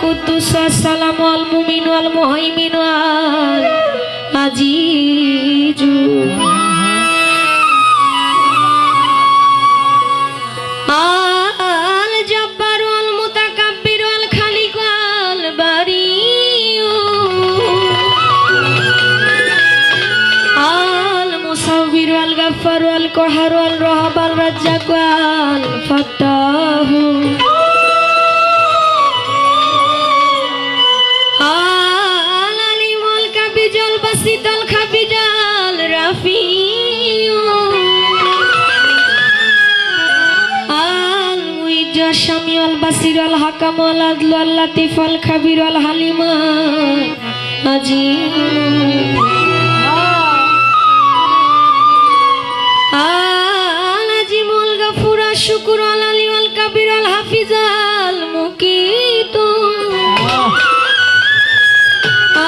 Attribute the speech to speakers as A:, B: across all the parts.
A: কুদ্দুস, আসসালাম ওয়াল মুমিন ওয়াল মুহাইমিন ওয়াল আজিজু। আল জব্বার ওয়াল মুতাকাব্বির ওয়াল খালিক ওয়াল বারিউ। আল মুসাউবির ওয়াল গাফফার ওয়াল কহার ওয়াল রহাব আল রাজ্জাক ফাত্তাহু। শামি ওয়াল বাসির ওয়াল হাকাম ওয়াল আদল ওয়াল লাতিফ ওয়াল খাবির ওয়াল হালিম। ওয়াল আল আজিমুল গাফুর শুকুর, আল আলী আল কাবির, আল হাফিজ, আল মুকিত।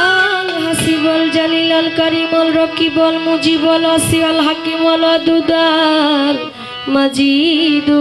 A: আল হাসিব, আল জালিল, আল কারিম, আল রকিব, আল মুজিব, আল আসি আল হাকিম, আল আদুদ আল মাজিদু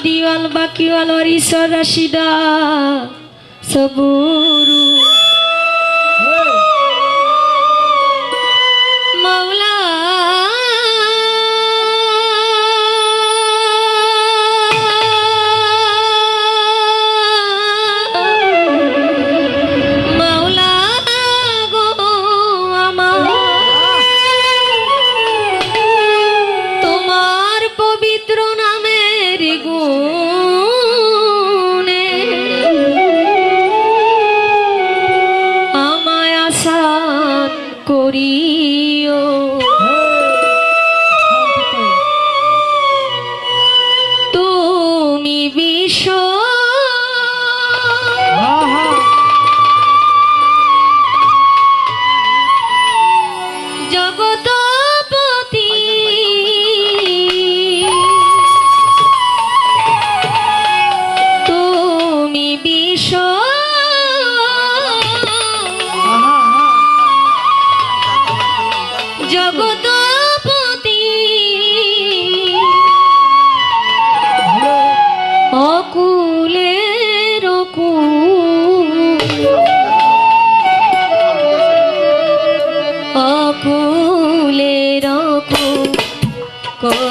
A: আল বাকিওয়াল ওয়ারিস রাশিদা সবুরু।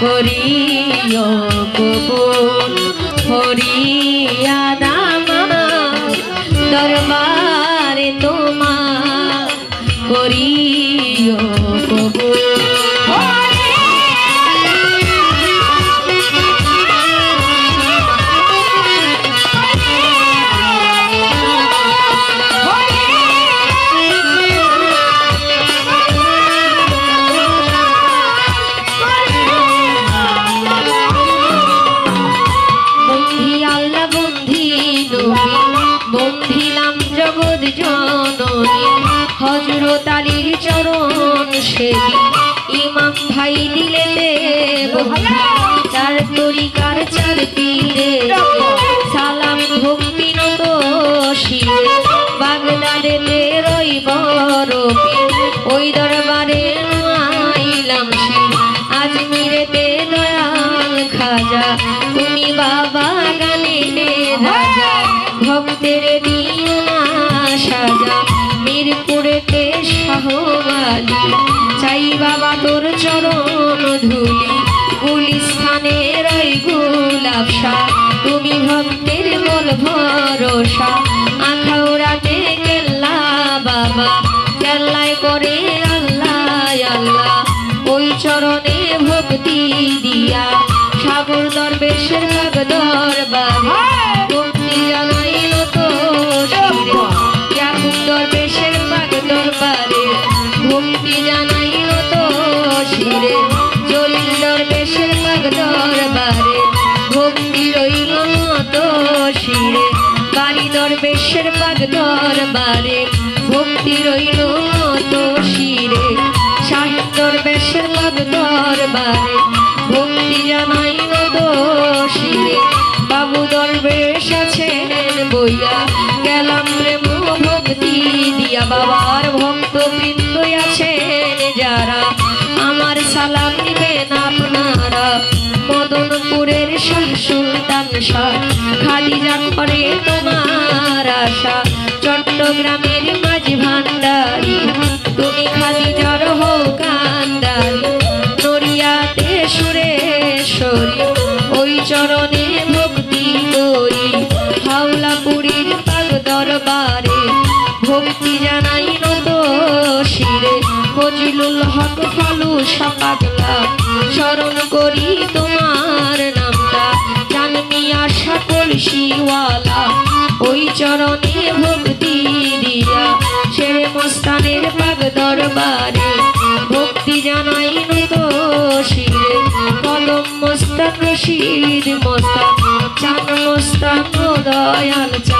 A: করিও কবু। ইমাম ভাই দিলে তার তরিকার চার দিলে সালাম ভক্তি নত বাগদাদে রই বড় ওই দরবার বাবা তোর চরণ ধুলি গুলিস্থানে রই গুলাবসা তুমি ভক্তের বল ভরসা আখাউরাতে কেল্লা বাবা। কেল্লায় করে আল্লাহ আল্লাহ। ওই চরণে ভক্তি দিয়া, সাগর দরবেশের লাগদর বাবা দরবারে ভক্তি রইল তো শিরে সাহিত্যর বেশের লাভ দরবারে ভক্তি জানাইল দোষিরে। বাবু দরবেশ আছেন বইয়া, গেলাম রে ভক্তি দিয়া। বাবার ভক্ত বৃন্দ আছেন যারা, আমার সালাম নিবেন আপনারা। মদনপুরের শাহ সুলতান শাহ খালি যান করে তোমার আশা। চট্টগ্রামের মাঝে ভান্ডারি, তুমি খালি জড় হোক নড়িয়াতে ওই চরণে ভক্তি করি। হাওলাপুরীর দরবারে ভক্তি জানাই নত শিরে, ফজলুল হক সপাগলা স্মরণ করি তোমার নামটা জানমি আশা কলসিওয়ালা, ওই চরণে শির মস্তান চান মস্তান দয়াল চান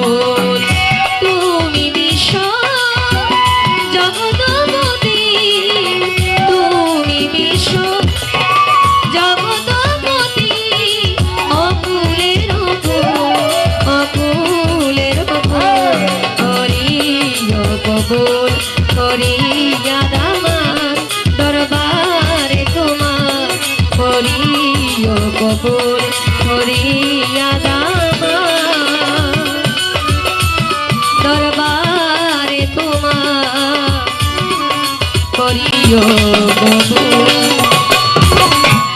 A: প্রিয় গো